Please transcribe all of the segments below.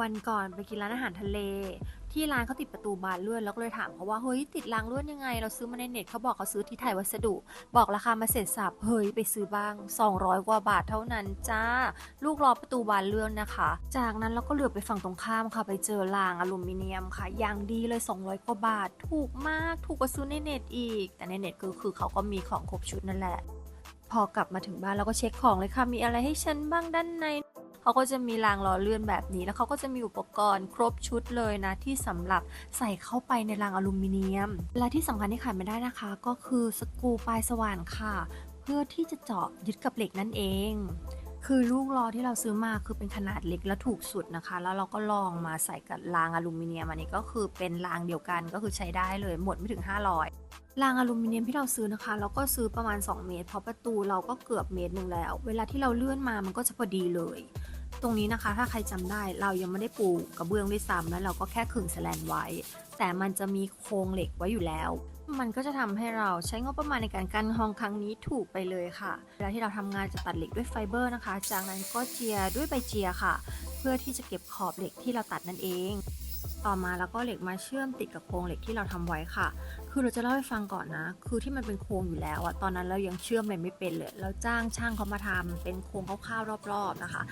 วันก่อนไปกินร้านอาหารทะเล ที่ร้านเขาติดประตูบานเลื่อนแล้วก็เลยถามเขาว่าเฮ้ยติดรางเลื่อนยังไง เราซื้อมาในเน็ตเขาบอกเขาซื้อที่ไทยวัสดุ บอกราคามาเสร็จสับเฮ้ยไปซื้อบ้าง 200 กว่าบาทเท่านั้นจ้า ลูกล้อประตูบานเลื่อนนะคะ จากนั้นเราก็เหลือไปฝั่งตรงข้ามค่ะ ไปเจอรางอลูมิเนียมค่ะอย่างดีเลย 200 กว่าบาท ถูกมากถูกกว่าซื้อในเน็ตอีก แต่ในเน็ตคือคือเขาก็มีของครบชุดนั่นแหละ พอกลับมาถึงบ้านเราก็เช็คของเลยค่ะมีอะไรให้ฉันบ้างด้านใน เขาก็จะมีรางล้อเลื่อนแบบนี้ แล้วเขาก็จะมีอุปกรณ์ครบชุดเลยนะ ที่สำหรับใส่เข้าไปในรางอลูมิเนียม และที่สำคัญที่ขาดไม่ได้นะคะ ก็คือสกรูปลายสว่านค่ะ เพื่อที่จะเจาะยึดกับเหล็กนั่นเองคือลูกล้อที่เราซื้อมาคือเป็นขนาดเล็กและถูกสุดนะคะ แล้วเราก็ลองมาใส่กับรางอลูมิเนียมอันนี้ก็คือเป็นรางเดียวกันก็คือใช้ได้เลยหมดไม่ถึง 500 รางอลูมิเนียมที่เราซื้อนะคะ เราก็ซื้อประมาณ 2 เมตร เพราะประตูเราก็เกือบเมตรหนึ่งแล้ว เวลาที่เราเลื่อนมามันก็จะพอดีเลย ตรงนี้นะคะ ถ้าใครจำได้เรายังไม่ได้ปูกระเบื้องด้วยซ้ำแล้วเราก็แค่ขึงแสลนไว้ แต่มันจะมีโครงเหล็กไว้อยู่แล้ว มันก็จะทำให้เราใช้งบประมาณในการกั้นห้องครั้งนี้ถูกไปเลยค่ะเวลาที่เราทำงานจะตัดเหล็กด้วยไฟเบอร์นะคะ จากนั้นก็เจียด้วยใบเจียค่ะ เพื่อที่จะเก็บขอบเหล็กที่เราตัดนั่นเองต่อมาแล้วก็เหล็กมาเชื่อมติดกับโครงเหล็กที่เราทำไว้ค่ะ คือเราจะเล่าให้ฟังก่อนนะ คือที่มันเป็นโครงอยู่แล้วอะตอนนั้นเรายังเชื่อมอะไรไม่เป็นเลย เราจ้างช่างเขามาทำเป็นโครงคร่าวๆรอบๆนะคะ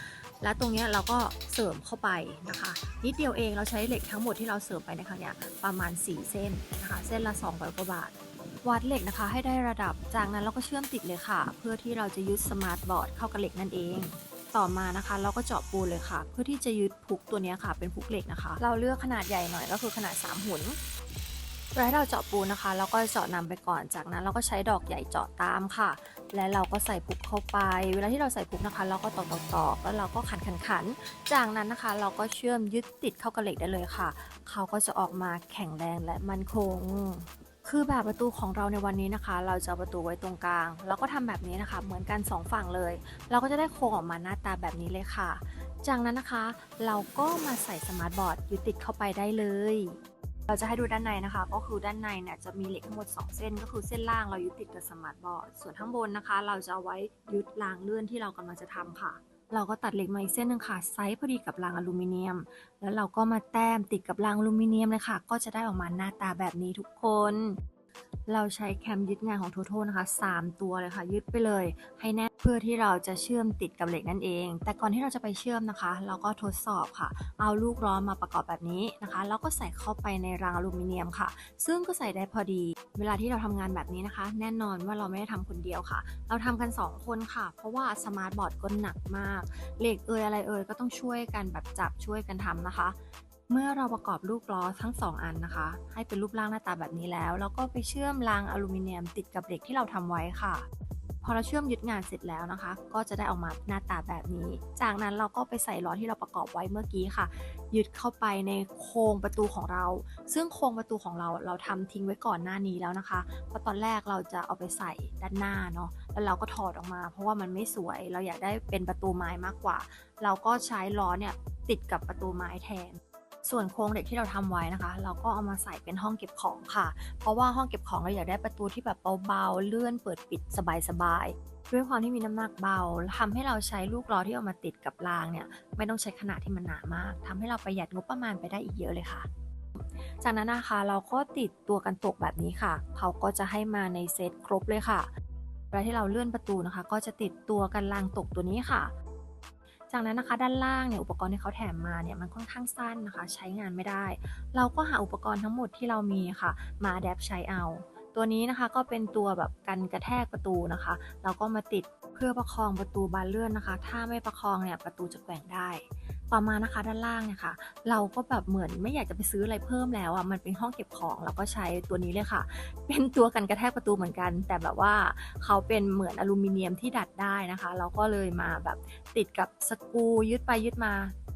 และตรงเนี้ยเราก็เสริมเข้าไปนะคะ นิดเดียวเองเราใช้เหล็กทั้งหมดที่เราเสริมไปในครั้งเนี้ยประมาณ 4 เส้นนะคะ เส้นละ200กว่าบาท วัดเหล็กนะคะ ให้ได้ระดับ จากนั้นเราก็เชื่อมติดเลยค่ะ เพื่อที่เราจะยึดสมาร์ทบอร์ดเข้ากับเหล็กนั่นเองต่อมานะคะเราก็เจาะปูนเลยค่ะ เพื่อที่จะยึดพุกตัวเนี้ยค่ะ เป็นพุกเหล็กนะคะ เราเลือกขนาดใหญ่หน่อยก็คือขนาด 3 หุน เวลาเราเจาะปูนนะคะเราก็เจาะนำไปก่อนจากนั้น เราก็ใช้ดอกใหญ่เจาะตามค่ะ และเราก็ใส่พุกเข้าไป เวลาที่เราใส่พุกนะคะ เราก็ตอกตอกตอกแล้วเราก็ขันขันขันจากนั้นนะคะ เราก็เชื่อมยึดติดเข้ากับเหล็กได้เลยค่ะ เขาก็จะออกมาแข็งแรงและมั่นคงคือแบบประตูของเราในวันนี้นะคะ เราจะประตูไว้ตรงกลาง แล้วก็ทำแบบนี้นะคะ เหมือนกันสองฝั่งเลย เราก็จะได้โครงออกมาหน้าตาแบบนี้เลยค่ะ จากนั้นนะคะ เราก็มาใส่สมาร์ทบอร์ดยึดติดเข้าไปได้เลย เราจะให้ดูด้านในนะคะ ก็คือด้านในเนี่ยจะมีเหล็กทั้งหมด 2 เส้น ก็คือเส้นล่างเรายึดติดกับสมาร์ทบอร์ดส่วนข้างบนนะคะ เราจะเอาไว้ยึดรางเลื่อนที่เรากำลังจะทำค่ะ เราก็ตัดเหล็กมาอีกเส้นหนึ่งค่ะไซส์พอดีกับรางอลูมิเนียม แล้วเราก็มาแต้มติดกับรางอลูมิเนียมเลยค่ะ ก็จะได้ออกมาหน้าตาแบบนี้ทุกคน เราใช้แคมยึดงานของโทโทนะคะ 3 ตัวเลยค่ะ ยึดไปเลย ให้แน่นเพื่อที่เราจะเชื่อมติดกับเหล็กนั่นเอง แต่ก่อนที่เราจะไปเชื่อมนะคะ เราก็ทดสอบค่ะ เอาลูกล้อมาประกอบแบบนี้นะคะ แล้วก็ใส่เข้าไปในรางอลูมิเนียมค่ะ ซึ่งก็ใส่ได้พอดี เวลาที่เราทำงานแบบนี้นะคะ แน่นอนว่าเราไม่ได้ทำคนเดียวค่ะ เราทำกัน 2 คนค่ะ เพราะว่าสมาร์ทบอร์ดก็หนักมาก เหล็กเอ่ยอะไรเอยก็ต้องช่วยกันแบบจับช่วยกันทำนะคะ เมื่อเราประกอบลูกล้อทั้ง 2 อันนะคะ ให้เป็นรูปร่างหน้าตาแบบนี้แล้วแล้วก็ไปเชื่อมรางอลูมิเนียมติดกับเหล็กที่เราทำไว้ค่ะ พอเราเชื่อมยึดงานเสร็จแล้วนะคะ ก็จะได้ออกมาหน้าตาแบบนี้ จากนั้นเราก็ไปใส่ล้อที่เราประกอบไว้เมื่อกี้ค่ะ ยึดเข้าไปในโครงประตูของเรา ซึ่งโครงประตูของเราเราทำทิ้งไว้ก่อนหน้านี้แล้วนะคะ เพราะตอนแรกเราจะเอาไปใส่ด้านหน้าเนาะแล้วเราก็ถอดออกมา เพราะว่ามันไม่สวย เราอยากได้เป็นประตูไม้มากกว่า เราก็ใช้ล้อเนี่ยติดกับประตูไม้แทน ส่วนโครงเหล็กที่เราทำไว้นะคะ เราก็เอามาใส่เป็นห้องเก็บของค่ะ เพราะว่าห้องเก็บของเราอยากได้ประตูที่แบบเบาๆ เลื่อนเปิดปิดสบายๆด้วยความที่มีน้ำหนักเบาทำให้เราใช้ลูกล้อที่เอามาติดกับรางเนี่ยไม่ต้องใช้ขนาดที่มันหนามากทำให้เราประหยัดงบประมาณไปได้อีกเยอะเลยค่ะ จากนั้นนะคะเราก็ติดตัวกันตกแบบนี้ค่ะ เขาก็จะให้มาในเซตครบเลยค่ะเวลาที่เราเลื่อนประตูนะคะ ก็จะติดตัวกันรางตกตัวนี้ค่ะ จากนั้นนะคะด้านล่างเนี่ยอุปกรณ์ที่เขาแถมมาเนี่ยมันค่อนข้างสั้นนะคะ ใช้งานไม่ได้ เราก็หาอุปกรณ์ทั้งหมดที่เรามีค่ะ มาแดปใช้เอา ตัวนี้นะคะก็เป็นตัวแบบกันกระแทกประตูนะคะ เราก็มาติดเพื่อประคองประตูบานเลื่อนนะคะ ถ้าไม่ประคองเนี่ยประตูจะแกว่งได้ ต่อมานะคะด้านล่างเนี่ยค่ะ เราก็แบบเหมือนไม่อยากจะไปซื้ออะไรเพิ่มแล้วอะมันเป็นห้องเก็บของเราก็ใช้ตัวนี้เลยค่ะ เป็นตัวกันกระแทกประตูเหมือนกัน แต่แบบว่าเขาเป็นเหมือนอลูมิเนียมที่ดัดได้นะคะ เราก็เลยมาแบบติดกับสกูยึดไปยึดมา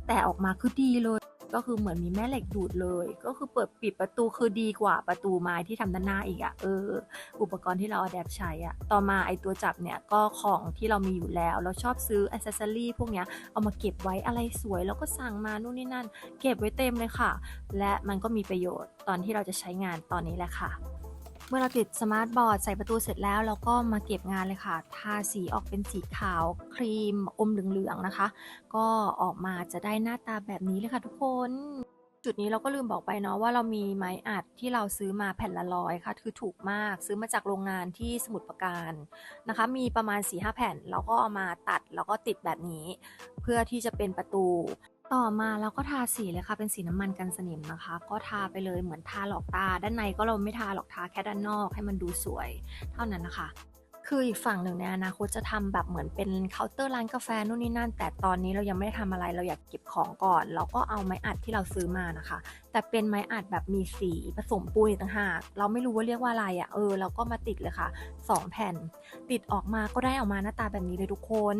แต่ออกมาคือดีเลย ก็คือเหมือนมีแม่เหล็กดูดเลย ก็คือเปิดปิดประตูคือดีกว่าประตูไม้ที่ทำด้านหน้าอีกอะเออ อุปกรณ์ที่เราเอาแดปใช้อะต่อมาไอตัวจับเนี่ยก็ของที่เรามีอยู่แล้ว เราชอบซื้ออ c เซสซอรี่พวกเนี้ยเอามาเก็บไว้อะไรสวย แล้วก็สั่งมานู่นนี่นั่น เก็บไว้เต็มเลยค่ะ และมันก็มีประโยชน์ตอนที่เราจะใช้งานตอนนี้แหละค่ะ มื่อเราติดสมาร์ทบอร์ดใส่ประตูเสร็จแล้ว เราก็มาเก็บงานเลยค่ะ ทาสีออกเป็นสีขาว ครีม อมเหลืองๆนะคะ ก็ออกมาจะได้หน้าตาแบบนี้เลยค่ะทุกคน จุดนี้เราก็ลืมบอกไปเนาะว่าเรามีไม้อัดที่เราซื้อมาแผ่นละร้อยค่ะ คือถูกมากซื้อมาจากโรงงานที่สมุทรปราการนะคะ มีประมาณ4ีหแผ่นเราก็เอามาตัดแล้วก็ติดแบบนี้ เพื่อที่จะเป็นประตู ต่อมาเราก็ทาสีเลยค่ะเป็นสีน้ำมันกันสนิมนะคะ ก็ทาไปเลยเหมือนทาหลอกตา ด้านในก็เราไม่ทาหรอกทาแค่ด้านนอกให้มันดูสวย เท่านั้นนะคะ คืออีกฝั่งหนึ่งในอนาคตจะทำแบบเหมือนเป็นเคาน์เตอร์ร้านกาแฟนู่นนี่นั่น แต่ตอนนี้เรายังไม่ได้ทำอะไรเราอยากเก็บของก่อน เราก็เอาไม้อัดที่เราซื้อมานะคะ แต่เป็นไม้อัดแบบมีสีผสมปูนต่างหากเราไม่รู้ว่าเรียกว่าอะไรอะ่ะเออเราก็มาติดเลยค่ะสองแผ่น ติดออกมาก็ได้ออกมาหน้าตาแบบนี้เลยทุกคน